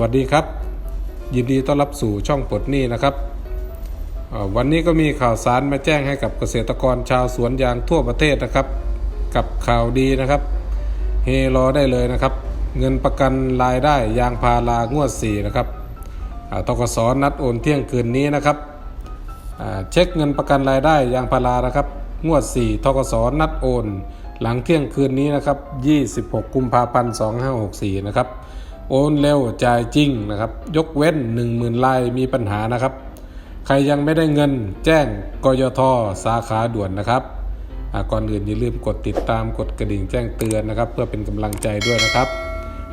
วัสดีครับ ยินดีต้อนรับสู่ช่องปลดหนี้นะครับ วันนี้ก็มีข่าวสารมาแจ้งให้กับเกษตรกรชาวสวนยางทั่วประเทศนะครับ กับข่าวดีนะครับเฮรอได้เลยนะครับ เงินประกันรายได้ยางพารางวด4นะครับอ่าตกสนัดโอนเที่ยงคืนนี้นะครับเช็คเงินประกันรายได้ยางพารานะครับ งวด 4ทกสนัดโอน หลังเที่ยงคืนนี้นะครับ 26 กุมภาพันธ์ 2564 นะครับ โอนเร็วจ่ายจริงนะครับ ยกเว้น 10,000ลายมีปัญหานะครับ ใครยังไม่ได้เงินแจ้งกยทสาขาด่วนนะครับอ่าก่อนอื่นอย่าลืมกดติดตามกดกระดิ่งแจ้งเตือนนะครับ เพื่อเป็นกำลังใจด้วยนะครับ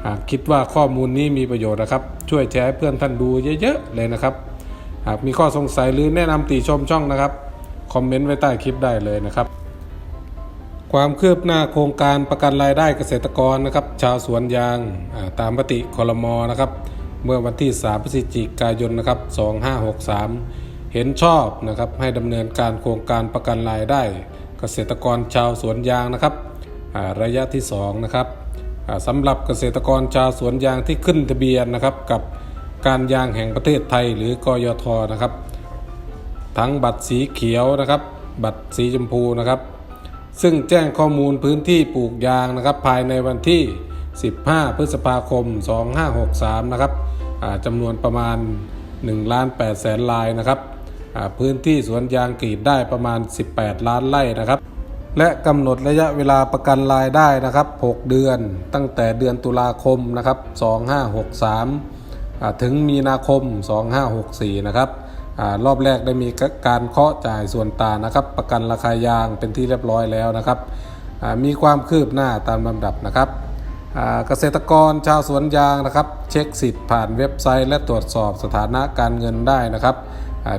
หากคิดว่าข้อมูลนี้มีประโยชน์นะครับ ช่วยแชร์เพื่อนท่านดูเยอะๆเลยนะครับ หากมีข้อสงสัยหรือแนะนำติชมช่องนะครับ คอมเมนต์ไว้ใต้คลิปได้เลยนะครับ ความคืบหน้าโครงการประกันรายได้เกษตรกรนะครับ ชาวสวนยางตามมติคอรมอนะครับ เมื่อวันที่ 3 พฤศจิกายนนะครับ 2563 เห็นชอบนะครับให้ดำเนินการโครงการประกันรายได้ เกษตรกรชาวสวนยางนะครับระยะที่2นะครับอ่าสำหรับเกษตรกรชาวสวนยางที่ขึ้นทะเบียนนะครับกับการยางแห่งประเทศไทยหรือกยทนะครับ ทั้งบัตรสีเขียวนะครับ บัตรสีชมพูนะครับ ซึ่งแจ้งข้อมูลพื้นที่ปลูกยางนะครับ ภายในวันที่ 15 พฤษภาคม 2563 นะครับจำนวนประมาณ1ล้าน8แสนลายนะครับพื้นที่สวนยางกรีดได้ประมาณ 18 ล้านไร่นะครับ และกำหนดระยะเวลาประกันรายได้นะครับ 6 เดือนตั้งแต่เดือนตุลาคมนะครับ 2563 ถึงมีนาคม 2564 นะครับ รอบแรกได้มีการเคาะจ่ายส่วนต่างนะครับ ประกันราคายางเป็นที่เรียบร้อยแล้วนะครับมีความคืบหน้าตามลำดับนะครับเกษตรกรชาวสวนยางนะครับ เช็คสิทธิ์ผ่านเว็บไซต์ และตรวจสอบสถานะการเงินได้นะครับ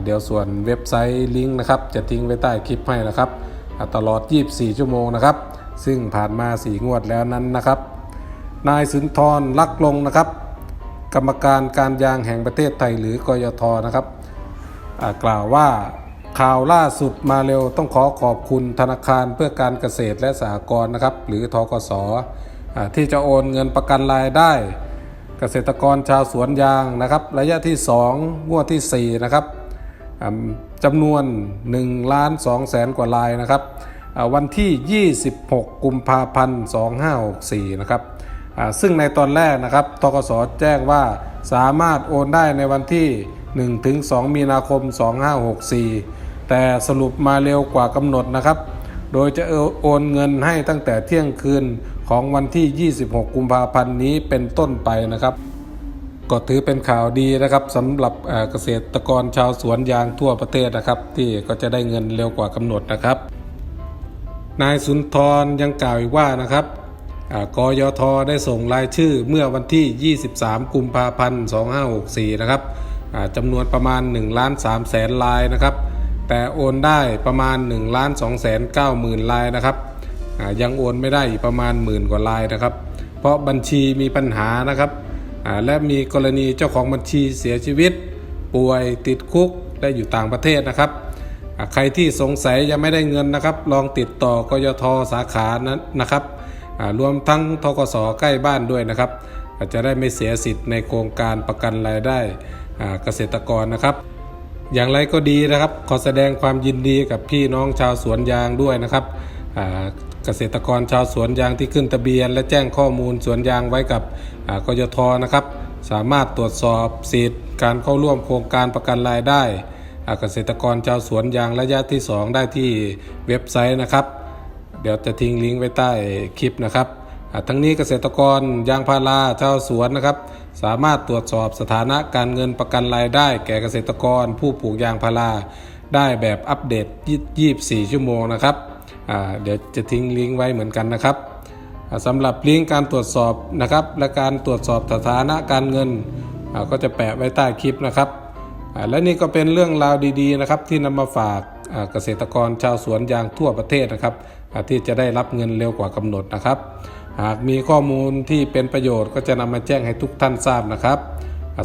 เดี๋ยวส่วนเว็บไซต์ลิงก์นะครับ จะทิ้งไว้ใต้คลิปให้นะครับอ่าตลอด 24 ชั่วโมงนะครับ ซึ่งผ่านมา 4 งวดแล้วนั้นนะครับ นายสุนทรลักลงนะครับ กรรมการการยางแห่งประเทศไทยหรือกยทนะครับ กล่าวว่าข่าวล่าสุดมาเร็วต้องขอขอบคุณธนาคารเพื่อการเกษตรและสหกรณ์นะครับ หรือทกสที่จะโอนเงินประกันรายได้ เกษตรกรชาวสวนยางนะครับ ระยะที่ 2 งวดที่ 4 นะครับจำนวน1ล้าน2แสนกว่ารายนะครับ วันที่ 26 กุมภาพันธ์ 2564 นะครับซึ่งในตอนแรกนะครับทกสแจ้งว่าสามารถโอนได้ในวันที่ 1ถึง2มีนาคม 2564 แต่สรุปมาเร็วกว่ากำหนดนะครับ โดยจะโอนเงินให้ตั้งแต่เที่ยงคืนของวันที่ 26 กุมภาพันธ์นี้เป็นต้นไปนะครับ ก็ถือเป็นข่าวดีนะครับสำหรับเกษตรกรชาวสวนยางทั่วประเทศนะครับ ที่ก็จะได้เงินเร็วกว่ากำหนดนะครับ นายสุนทรยังกล่าวอีกว่านะครับกยทได้ส่งรายชื่อเมื่อวันที่ 23 กุมภาพันธ์ 2564 นะครับ จำนวนประมาณ1ล้าน3แสนลายนะครับ แต่โอนได้ประมาณ1ล้าน2แสน9หมื่นลายนะครับยังโอนไม่ได้อีกประมาณหมื่นกว่าลายนะครับ เพราะบัญชีมีปัญหานะครับและมีกรณีเจ้าของบัญชีเสียชีวิต ป่วยติดคุกและอยู่ต่างประเทศนะครับ ใครที่สงสัยยังไม่ได้เงินนะครับ ลองติดต่อกยทสาขานั้นนะครับรวมทั้งทกสใกล้บ้านด้วยนะครับ อาจจะได้ไม่เสียสิทธิ์ในโครงการประกันรายได้ เกษตรกรนะครับ อย่างไรก็ดีนะครับ ขอแสดงความยินดีกับพี่น้องชาวสวนยางด้วยนะครับเกษตรกรชาวสวนยางที่ขึ้นทะเบียน และแจ้งข้อมูลสวนยางไว้กับกยทนะครับ สามารถตรวจสอบสิทธิ์การเข้าร่วมโครงการประกันรายได้เกษตรกรชาวสวนยางระยะที่ 2 ได้ที่เว็บไซต์นะครับ เดี๋ยวจะทิ้งลิงก์ไว้ใต้คลิปนะครับ ทั้งนี้เกษตรกรยางพาราชาวสวนนะครับ สามารถตรวจสอบสถานะการเงินประกันรายได้ แก่เกษตรกร ผู้ปลูกยางพาราได้แบบอัปเดต 24 ชั่วโมงนะครับเดี๋ยวจะทิ้งลิงก์ไว้เหมือนกันนะครับสำหรับลิงก์การตรวจสอบนะครับและการตรวจสอบสถานะการเงินก็จะแปะไว้ใต้คลิปนะครับ และนี่ก็เป็นเรื่องราวดีๆนะครับที่นำมาฝากเกษตรกรชาวสวนยางทั่วประเทศนะครับที่จะได้รับเงินเร็วกว่ากำหนดนะครับ หากมีข้อมูลที่เป็นประโยชน์ก็จะนำมาแจ้งให้ทุกท่านทราบนะครับ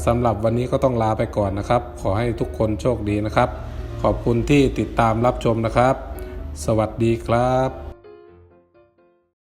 สำหรับวันนี้ก็ต้องลาไปก่อนนะครับ ขอให้ทุกคนโชคดีนะครับ ขอบคุณที่ติดตามรับชมนะครับ สวัสดีครับ